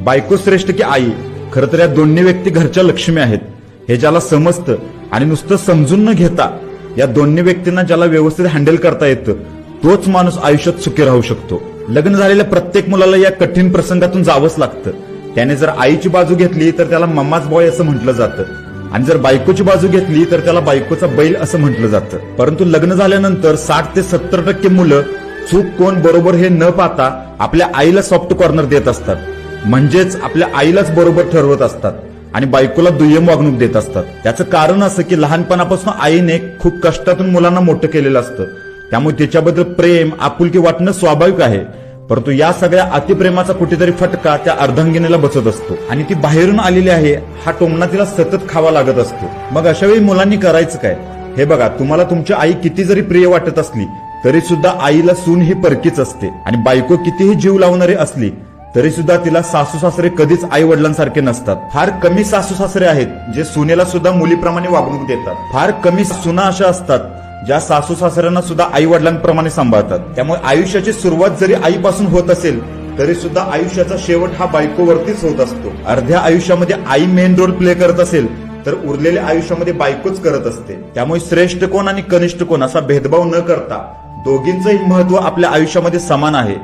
बायको श्रेष्ठ की आई. खरं तर या दोन्ही व्यक्ती घरच्या लक्ष्मी आहेत. हे ज्याला समजतं आणि नुसतं समजून न घेता या दोन्ही व्यक्तींना ज्याला व्यवस्थित हँडल करता येतं तोच माणूस आयुष्यात सुखी राहू शकतो. लग्न झालेल्या प्रत्येक मुलाला या कठीण प्रसंगातून जावंच लागतं. त्याने जर आईची बाजू घेतली तर त्याला मम्माच बॉय असं म्हटलं जातं. आणि जर बायकोची बाजू घेतली तर त्याला बायकोचा बैल असं म्हटलं जातं. परंतु लग्न झाल्यानंतर साठ ते सत्तर टक्के मुलं चूक कोण बरोबर हे न पाहता आपल्या आईला सॉफ्ट कॉर्नर देत असतात. म्हणजेच आपल्या आईलाच बरोबर ठरवत असतात आणि बायकोला दुय्यम वागणूक देत असतात. त्याचं कारण असं की लहानपणापासून आईने खूप कष्टातून मुलांना मोठं केलेलं असतं. त्यामुळे तिच्याबद्दल प्रेम आपुलकी वाटणं स्वाभाविक आहे. परंतु या सगळ्या अतिप्रेमाचा कुठेतरी फटका त्या अर्धांगिनीला बसत असतो. आणि ती बाहेरून आलेली आहे हा टोमणा तिला सतत खावा लागत असतो. मग अशा वेळी मुलांनी करायचं काय? हे बघा तुम्हाला तुमची आई किती जरी प्रिय वाटत असली तरी सुद्धा आईला सून ही परकीच असते. आणि बायको कितीही जीव लावणारी असली तरी सुद्धा तिला सासू सासरे कधीच आई वडिलांसारखे नसतात. फार कमी सासू सासरे आहेत जे सुनेला सुद्धा मुलीप्रमाणे वागणूक देतात. फार कमी सुना अशा असतात ज्या सासू सासऱ्यांना सुद्धा आई वडिलांप्रमाणे सांभाळतात. त्यामुळे आयुष्याची सुरुवात जरी आईपासून होत असेल तरी सुद्धा आयुष्याचा शेवट हा बायकोवरतीच होत असतो. अर्ध्या आयुष्यामध्ये आई मेन रोल प्ले करत असेल तर उरलेल्या आयुष्यामध्ये बायकोच करत असते. त्यामुळे श्रेष्ठ कोण आणि कनिष्ठ कोण असा भेदभाव न करता दोघींचंही महत्त्व आपल्या आयुष्यामध्ये समान आहे.